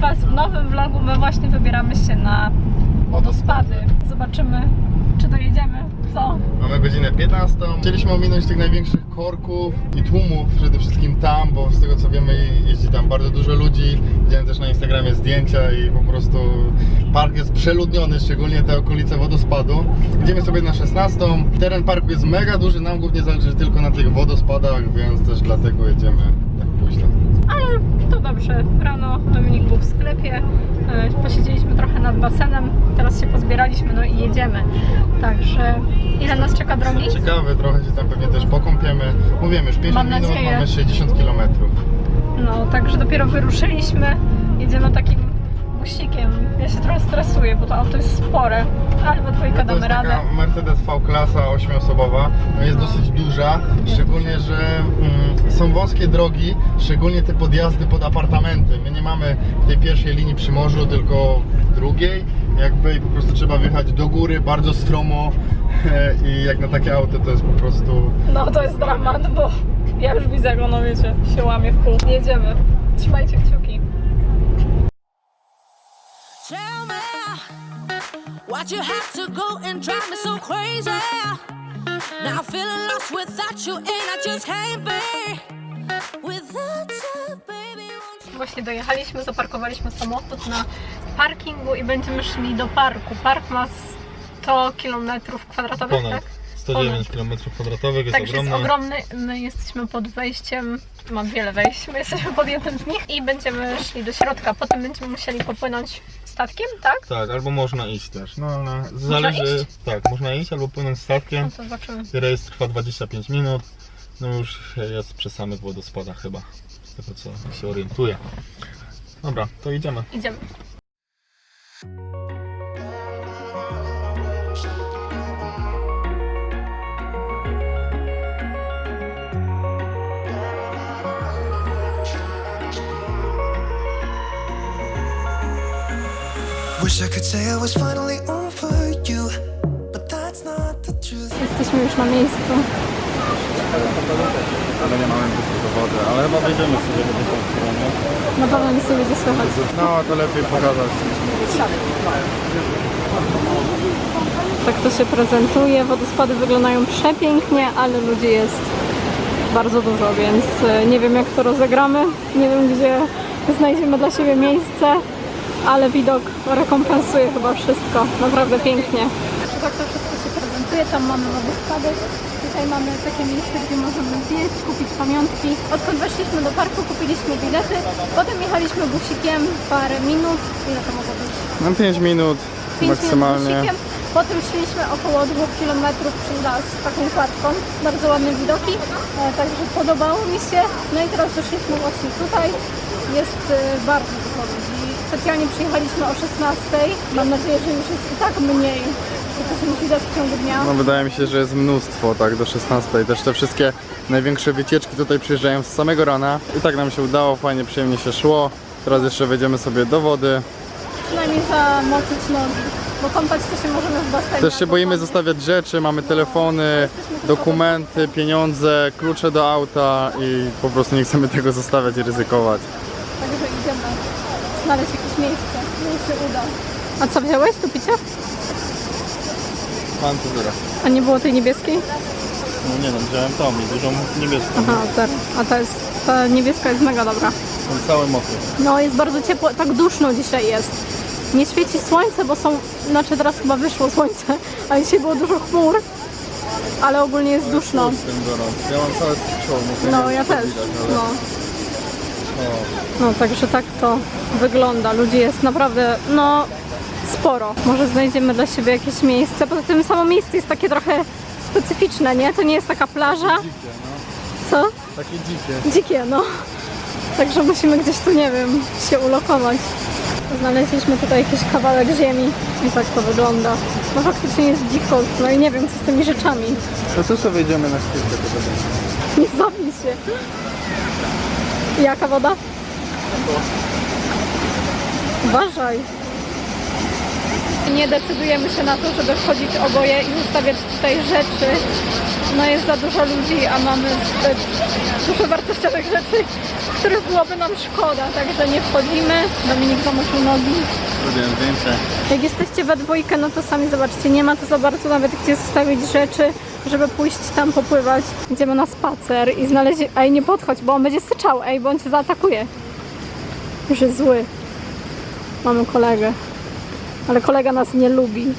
Was w nowym vlogu. My właśnie wybieramy się na wodospady. Zobaczymy, czy dojedziemy. Co? Mamy godzinę 15. Chcieliśmy ominąć tych największych korków i tłumów, przede wszystkim tam, bo z tego co wiemy jeździ tam bardzo dużo ludzi. Widziałem też na Instagramie zdjęcia i po prostu park jest przeludniony, szczególnie te okolice wodospadu. Idziemy sobie na 16. Teren parku jest mega duży, nam głównie zależy tylko na tych wodospadach, więc też dlatego jedziemy tak późno. Ale to dobrze. Rano Dominik był w sklepie. e, Posiedzieliśmy trochę nad basenem. Teraz się pozbieraliśmy, no i jedziemy. Także ile nas czeka drogi? Ciekawe, trochę się tam pewnie też pokąpiemy. Mówiłem już 50 Mam minut, nadzieję. mamy 60 km. No, także dopiero wyruszyliśmy. Jedziemy takim busikiem. Ja się trochę stresuję, bo to auto jest spore, ale we dwójkę To damy radę. Mercedes V-klasa 8-osobowa, no jest dosyć duża, szczególnie, że mm, są wąskie drogi, szczególnie te podjazdy pod apartamenty. My nie mamy tej pierwszej linii przy morzu, tylko drugiej, jakby i po prostu trzeba wjechać do góry, bardzo stromo i jak na takie auto to jest po prostu... No to jest dramat, bo ja już widzę go, no wiecie, się łamie w pół. Jedziemy. Trzymajcie kciuki. Tell me why'd you have to go and drive me so crazy? Now I'm feeling lost without you, and I just can't be without you, baby. Właśnie dojechaliśmy, zaparkowaliśmy samochód na parkingu i będziemy szli do parku. Park ma 100 km kwadratowych, tak? 109 km kwadratowych, jest Także jest ogromny. My jesteśmy pod wejściem. Mam wiele wejść, my jesteśmy pod jednym z nich i będziemy szli do środka. Potem będziemy musieli popłynąć statkiem, tak? Tak, albo można iść też, no ale zależy... iść? Tak, można iść albo płynąć statkiem. No to zobaczymy. Rejestr trwa 25 minut. No już jest przy samych wodospadach chyba. Z tego co się orientuję. Dobra, to idziemy. Idziemy. Wish I could say I was finally over you, but that's not the truth. Jesteśmy już na miejscu. Ale nie mamy do wody, ale chyba wejdziemy sobie do tej strony. Na pewno nic nie będzie słychać. No to lepiej pokazać. Tak to się prezentuje. Wodospady wyglądają przepięknie, ale ludzi jest bardzo dużo, więc e, nie wiem jak to rozegramy. Nie wiem gdzie znajdziemy dla siebie miejsce, ale widok rekompensuje chyba wszystko. Naprawdę pięknie. Tak to wszystko się prezentuje. Tam mamy wodospady. Tutaj mamy takie miejsce, gdzie możemy zjeść, kupić pamiątki. Odkąd weszliśmy do parku, kupiliśmy bilety. Potem jechaliśmy busikiem parę minut. Ile to mogło być? Mam 5 minut 5 maksymalnie. minut busikiem. Potem szliśmy około 2 km przez las taką kładką. Bardzo ładne widoki, e, także podobało mi się. No i teraz doszliśmy właśnie tutaj. Jest e, bardzo dużo ludzi. Specjalnie przyjechaliśmy o 16. Mam nadzieję, że już jest i tak mniej. Co to się musi dać w ciągu dnia. No wydaje mi się, że jest mnóstwo, tak, do 16. Też te wszystkie największe wycieczki tutaj przyjeżdżają z samego rana. I tak nam się udało, fajnie, przyjemnie się szło. Teraz jeszcze wejdziemy sobie do wody. Przynajmniej zamoczyć nogi. Bo kąpać to się możemy w basenie. Też się boimy zostawiać rzeczy, mamy telefony, dokumenty, pieniądze, klucze do auta i po prostu nie chcemy tego zostawiać i ryzykować. Także idziemy znaleźć jakieś miejsce. Się uda. A co wziąłeś do picia? Pan to zero. A nie było tej niebieskiej? No nie no, wziąłem tą i dużą niebieską. Aha, zero. A ta jest, ta niebieska jest mega dobra. Są całe mokre. No jest bardzo ciepło, tak duszno dzisiaj jest. Nie świeci słońce, bo są, znaczy teraz chyba wyszło słońce, a dzisiaj było dużo chmur. Ale ogólnie jest duszno. Ja mam całe czoło. No ja też. No także tak to wygląda. Ludzi jest naprawdę, no sporo. Może znajdziemy dla siebie jakieś miejsce. Poza tym samo miejsce jest takie trochę specyficzne, nie? To nie jest taka plaża. Dzikie, no. Co? Takie dzikie. Dzikie, no. Także musimy gdzieś tu, nie wiem, się ulokować. Znaleźliśmy tutaj jakiś kawałek ziemi i tak to wygląda. No faktycznie jest dziko, no i nie wiem co z tymi rzeczami. To co, co wejdziemy na będzie? Nie zabij się. Jaka woda? Uważaj. Nie decydujemy się na to, żeby wchodzić oboje i ustawiać tutaj rzeczy. No jest za dużo ludzi, a mamy zbyt dużo wartościowych rzeczy, których byłoby nam szkoda, także nie wchodzimy. Dominik zamoczył nogi. Zrobiłem zdjęcie. Jak jesteście we dwójkę, no to sami zobaczcie, nie ma tu za bardzo nawet gdzie zostawić rzeczy, żeby pójść tam popływać. Idziemy na spacer i znaleźć... Ej, nie podchodź, bo on będzie syczał, ej, bo on cię zaatakuje. Już jest zły. Mamy kolegę. Ale kolega nas nie lubi.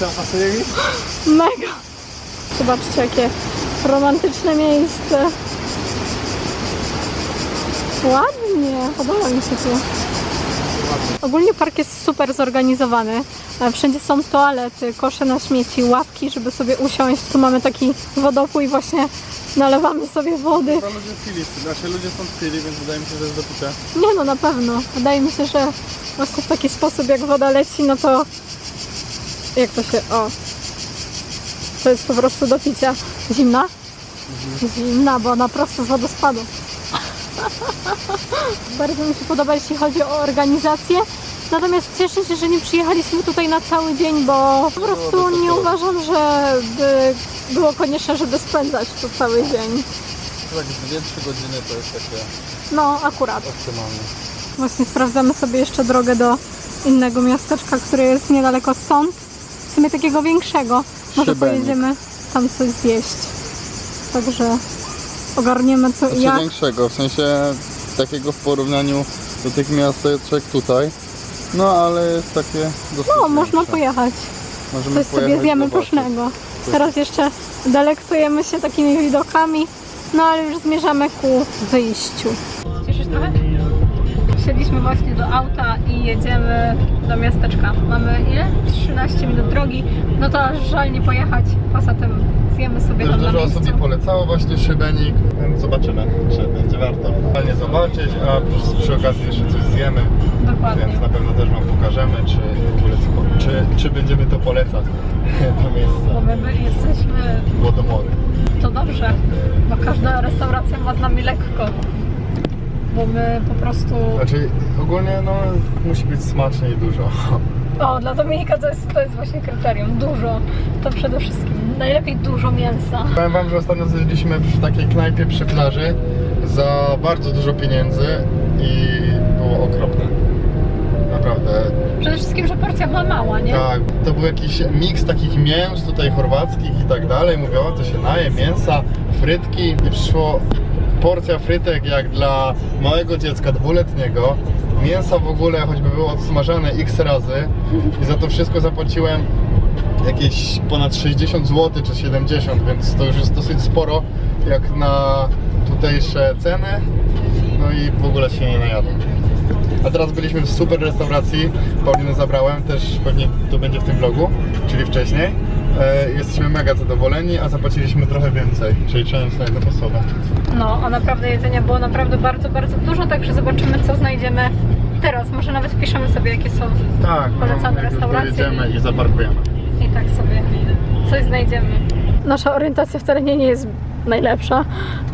Co, pasuje mi? Mega! Zobaczcie, jakie romantyczne miejsce. Ładnie, podoba mi się tu. Ogólnie park jest super zorganizowany. E, Wszędzie są toalety, kosze na śmieci, ławki, żeby sobie usiąść. Tu mamy taki wodopój właśnie nalewamy sobie wody. Chyba ludzie pili, znaczy ludzie stąd pili, więc wydaje mi się, że jest do picia. Nie no, na pewno. Wydaje mi się, że właśnie w taki sposób, jak woda leci, no to jak to się, o, to jest po prostu do picia. Zimna? Zimna, bo ona prosto z wodospadu. Bardzo mi się podoba, jeśli chodzi o organizację. Natomiast cieszę się, że nie przyjechaliśmy tutaj na cały dzień, bo po prostu nie uważam, że by było konieczne, żeby spędzać tu cały dzień. Tak, 2-3 godziny to jest takie No, akurat. optymalne. Właśnie sprawdzamy sobie jeszcze drogę do innego miasteczka, które jest niedaleko stąd. W sumie takiego większego. Może Szybenik. pojedziemy tam coś zjeść. Także ogarniemy co i Znaczy jak. większego, w sensie takiego w porównaniu do tych miasteczek tutaj. No ale jest takie dosyć No, można większe. pojechać. Możemy Coś sobie pojechać, zjemy zobaczyć. pysznego. Teraz jeszcze delektujemy się takimi widokami, no ale już zmierzamy ku wyjściu. Cieszysz trochę? Wsiedliśmy właśnie do auta i jedziemy do miasteczka. Mamy ile? 13 minut drogi. No to aż żal nie pojechać. Poza tym zjemy sobie Też tam na dużo osób miejscu. mi polecało właśnie Szybenik, więc zobaczymy, czy będzie warto. Fajnie zobaczyć, a przy, przy okazji jeszcze coś zjemy, Dokładnie. więc na pewno też Wam pokażemy, czy, polec- czy, czy będziemy to polecać to Bo miejsce my my jesteśmy, Głodomory. to dobrze, bo każda restauracja ma z nami lekko. Bo my po prostu... Znaczy ogólnie no musi być smacznie i dużo. O, dla Dominika to jest, to jest właśnie kryterium. Dużo. To przede wszystkim. Najlepiej dużo mięsa. Powiem Wam, że ostatnio zjedliśmy przy takiej knajpie przy plaży za bardzo dużo pieniędzy i było okropne. Naprawdę. Przede wszystkim, że porcja była mała, nie? Tak, to był jakiś miks takich mięs tutaj chorwackich i tak dalej. Mówię, o to się naje, mięsa, frytki i przyszło porcja frytek jak dla małego dziecka dwuletniego. Mięsa w ogóle choćby było odsmażane x razy i za to wszystko zapłaciłem jakieś ponad 60 zł czy 70, więc to już jest dosyć sporo jak na tutejsze ceny. No i w ogóle się nie najadłem. A teraz byliśmy w super restauracji, Paulinę zabrałem, też pewnie to będzie w tym vlogu, czyli wcześniej. E, jesteśmy mega zadowoleni, a zapłaciliśmy trochę więcej, przeliczając na jedną osobę. No, a naprawdę jedzenia było naprawdę bardzo, bardzo dużo, także zobaczymy, co znajdziemy teraz. Może nawet wpiszemy sobie, jakie są Tak, Polecamy jak już restauracje dojedziemy i zaparkujemy. I tak sobie coś znajdziemy. Nasza orientacja w terenie nie jest najlepsza.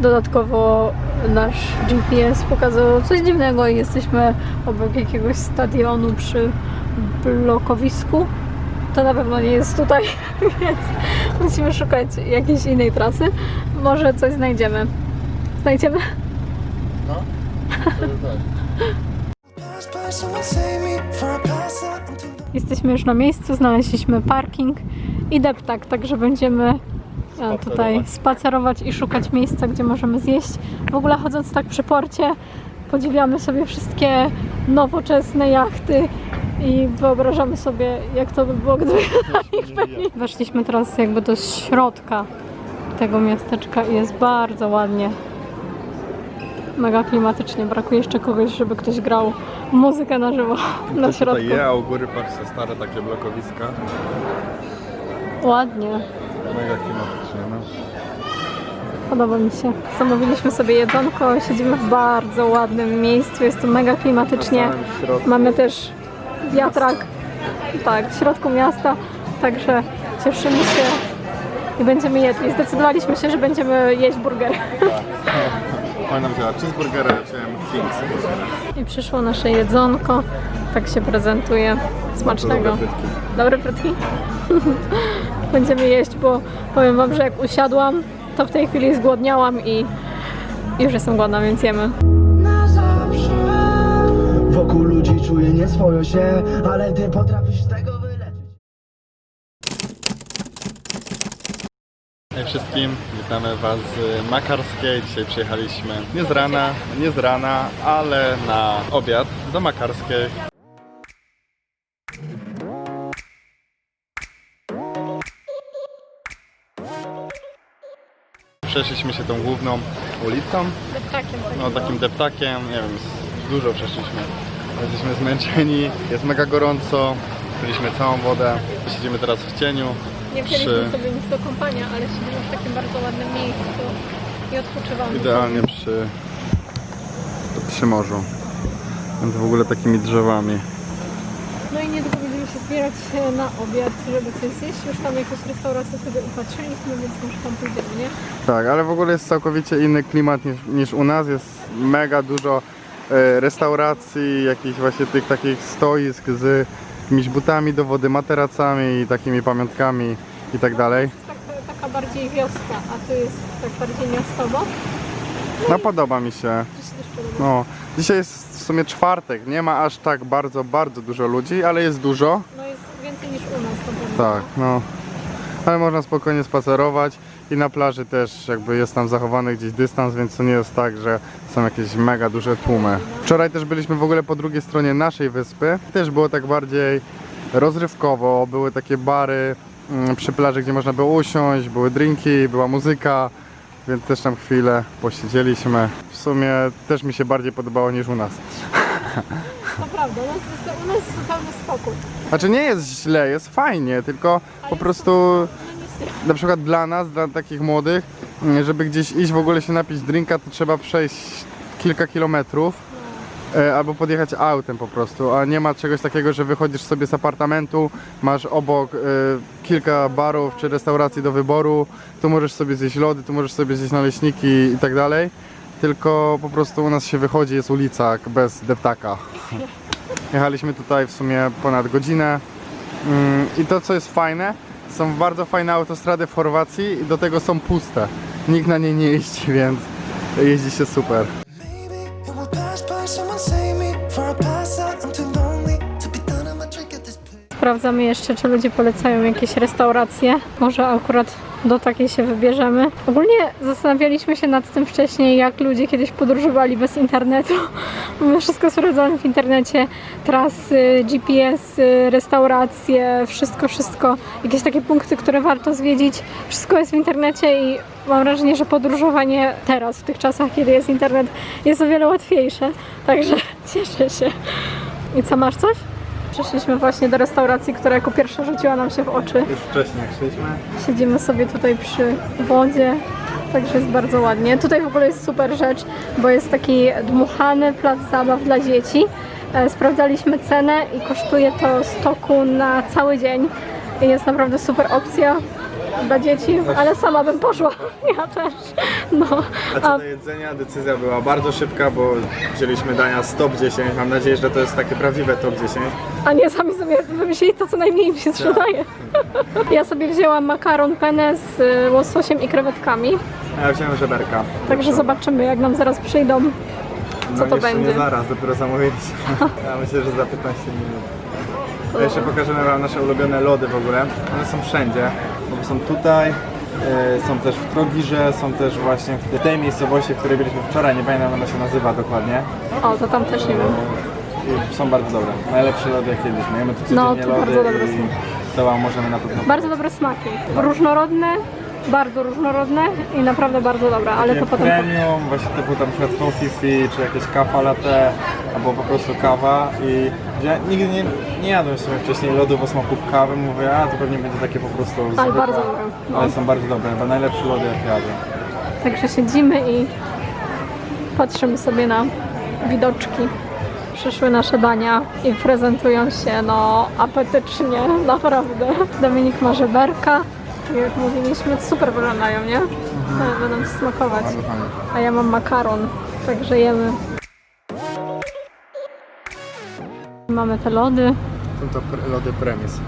Dodatkowo nasz GPS pokazał coś dziwnego i jesteśmy obok jakiegoś stadionu przy blokowisku. To na pewno nie jest tutaj, więc musimy szukać jakiejś innej trasy. Może coś znajdziemy. Znajdziemy? No, to tak. Jesteśmy już na miejscu, znaleźliśmy parking i deptak, także będziemy e, tutaj Spacerować. spacerować i szukać miejsca, gdzie możemy zjeść. W ogóle chodząc tak przy porcie, podziwiamy sobie wszystkie nowoczesne jachty i wyobrażamy sobie, jak to by było, gdyby na nich byli. Weszliśmy teraz jakby do środka tego miasteczka i jest bardzo ładnie. Mega klimatycznie. Brakuje jeszcze kogoś, żeby ktoś grał muzykę na żywo na środku. a u góry patrzcie, stare takie blokowiska. Ładnie. Mega klimatycznie, no. Podoba mi się. Zamówiliśmy sobie jedzonko, siedzimy w bardzo ładnym miejscu, jest tu mega klimatycznie. Mamy też wiatrak. Tak, w środku miasta. Także cieszymy się i będziemy jedli. Zdecydowaliśmy się, że będziemy jeść burger. Ona wzięła cheeseburgera, ja wziąłem Kings. I przyszło nasze jedzonko. Tak się prezentuje. Smacznego. Dobre frytki? Będziemy jeść, bo powiem wam, że jak usiadłam, to w tej chwili zgłodniałam i już jestem głodna, więc jemy. Wokół ludzi czuję nieswojo się, ale ty potrafisz z tego wszystkim, witamy Was z Makarskiej. Dzisiaj przyjechaliśmy nie z rana, nie z rana, ale na obiad do Makarskiej. Przeszliśmy się tą główną ulicą, no takim deptakiem, nie wiem, dużo przeszliśmy. Jesteśmy zmęczeni, jest mega gorąco, piliśmy całą wodę, siedzimy teraz w cieniu. Nie przy- wzięliśmy sobie nic do kąpania, ale siedzimy w takim bardzo ładnym miejscu i odpoczywamy. Idealnie przy, przy morzu. Między w ogóle takimi drzewami. No i niedługo będziemy się zbierać na obiad, żeby coś zjeść. Już tam jakąś restaurację sobie upatrzyliśmy, więc może tam pójdziemy, nie? Tak, ale w ogóle jest całkowicie inny klimat niż, niż u nas. Jest mega dużo e, restauracji, jakichś właśnie tych takich stoisk z jakimiś butami do wody, materacami i takimi pamiątkami i tak dalej. Tak, taka bardziej wioska, a tu jest tak bardziej miastowo. No podoba mi się. No, dzisiaj jest w sumie czwartek, nie ma aż tak bardzo, bardzo dużo ludzi, ale jest dużo. No jest więcej niż u nas. Tak, no. Ale można spokojnie spacerować i na plaży też jakby jest tam zachowany gdzieś dystans, więc to nie jest tak, że są jakieś mega duże tłumy. Wczoraj też byliśmy w ogóle po drugiej stronie naszej wyspy. Też było tak bardziej rozrywkowo, były takie bary mm, przy plaży, gdzie można było usiąść, były drinki, była muzyka, więc też tam chwilę posiedzieliśmy. W sumie też mi się bardziej podobało niż u nas. To prawda, u nas jest, u nas jest zupełnie spokój. Znaczy nie jest źle, jest fajnie, tylko po prostu. Na przykład dla nas, dla takich młodych, mm, żeby gdzieś iść w ogóle się napić drinka, to trzeba przejść kilka kilometrów e, albo podjechać autem po prostu, a nie ma czegoś takiego, że wychodzisz sobie z apartamentu, masz obok e, kilka barów czy restauracji do wyboru, tu możesz sobie zjeść lody, tu możesz sobie zjeść naleśniki i tak dalej, tylko po prostu u nas się wychodzi, jest ulica bez deptaka. Jechaliśmy tutaj w sumie ponad godzinę. Mm, I to co jest fajne, są bardzo fajne autostrady w Chorwacji i do tego są puste. Nikt na nie nie jeździ, więc jeździ się super. Sprawdzamy jeszcze, czy ludzie polecają jakieś restauracje. Może akurat do takiej się wybierzemy. Ogólnie zastanawialiśmy się nad tym wcześniej, jak ludzie kiedyś podróżowali bez internetu. My wszystko sprawdzamy w internecie. Trasy, GPS, restauracje, wszystko, wszystko. Jakieś takie punkty, które warto zwiedzić. Wszystko jest w internecie i mam wrażenie, że podróżowanie teraz, w tych czasach, kiedy jest internet, jest o wiele łatwiejsze. Także cieszę się. I co, masz coś? Przyszliśmy właśnie do restauracji, która jako pierwsza rzuciła nam się w oczy. Już wcześniej jak szliśmy. Siedzimy sobie tutaj przy wodzie, także jest bardzo ładnie. Tutaj w ogóle jest super rzecz, bo jest taki dmuchany plac zabaw dla dzieci. E, Sprawdzaliśmy cenę i kosztuje to 100 kun na cały dzień. I Jest naprawdę super opcja dla dzieci, ale sama bym poszła. Ja też. No. A co do jedzenia, decyzja była bardzo szybka, bo wzięliśmy dania z top 10. Mam nadzieję, że to jest takie prawdziwe top 10. A nie sami sobie wymyślili to, co najmniej im się sprzedaje. Ja sobie wzięłam makaron penne z y, łososiem i krewetkami. A ja wziąłem żeberka. Także zobaczymy, jak nam zaraz przyjdą. co to no, jeszcze będzie. nie zaraz, dopiero zamówiliśmy. Ja myślę, że za 15 minut. A jeszcze pokażemy Wam nasze ulubione lody w ogóle. One są wszędzie, bo są tutaj, e, są też w Trogirze, są też właśnie w tej miejscowości, w której byliśmy wczoraj, nie pamiętam jak ona się nazywa dokładnie. O, to tam też nie wiem. I są bardzo dobre. Najlepsze lody jak jedliśmy. Jemy tu No, codziennie to lody bardzo dobre i są. to Wam możemy na pewno Bardzo dobre smaki. Różnorodne, bardzo różnorodne i naprawdę bardzo dobre, ale to potem... premium, właśnie typu tam przykład Toffee czy jakieś kawa latte, albo po prostu kawa i ja nigdy nie, nie jadłem w sumie wcześniej lodów o smaku kawy, mówię, a to pewnie będzie takie po prostu zwykłe, bardzo dobre, no. Ale są bardzo dobre, chyba najlepsze lody jak jadłem. Także siedzimy i patrzymy sobie na widoczki. przyszły nasze dania i prezentują się no apetycznie, naprawdę. Dominik ma żeberka, tak jak mówiliśmy, super wyglądają, nie? Ale Będą ci smakować. A ja mam makaron, także jemy. Mamy te lody, Są to pre- lody premis.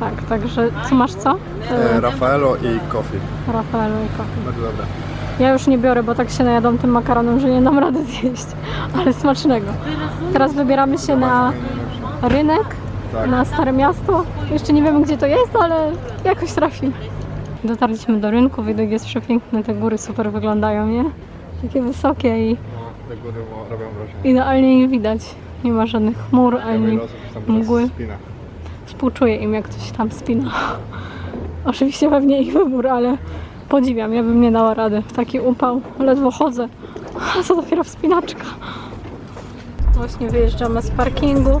tak, także co masz co? E, Raffaello i coffee. Rafaelu i kofi. Bardzo dobre. Ja już nie biorę, bo tak się najadą tym makaronem, że nie dam rady zjeść, ale smacznego. Teraz wybieramy się na rynek, Tak. na Stare Miasto. Jeszcze nie wiemy gdzie to jest, ale jakoś trafi. Dotarliśmy do rynku, widok jest przepiękny, te góry super wyglądają, nie? Takie wysokie i No, te góry robią wrażenie. idealnie je widać. Nie ma żadnych chmur ani mgły. Współczuję im, jak ktoś tam spina. Oczywiście pewnie ich wybór, ale podziwiam, ja bym nie dała rady. Taki upał, ledwo chodzę. A co dopiero wspinaczka. Właśnie wyjeżdżamy z parkingu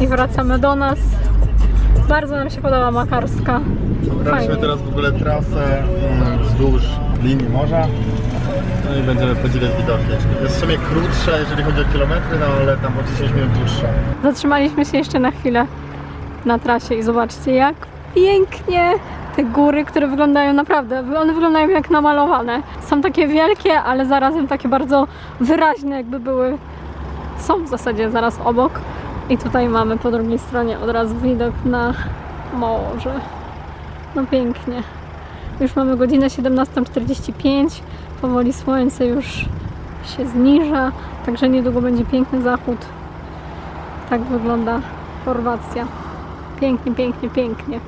i wracamy do nas. Bardzo nam się podoba Makarska. Wybraliśmy teraz w ogóle trasę mm, wzdłuż linii morza. No i będziemy podziwiać widoki. Jest w sumie krótsza, jeżeli chodzi o kilometry, no ale tam o 10 minut dłuższa. Zatrzymaliśmy się jeszcze na chwilę na trasie i zobaczcie jak pięknie te góry, które wyglądają naprawdę, one wyglądają jak namalowane. Są takie wielkie, ale zarazem takie bardzo wyraźne, jakby były, są w zasadzie zaraz obok. I tutaj mamy po drugiej stronie od razu widok na morze. No pięknie. Już mamy godzinę 17.45, powoli słońce już się zniża, także niedługo będzie piękny zachód. Tak wygląda Chorwacja. Pięknie, pięknie, pięknie.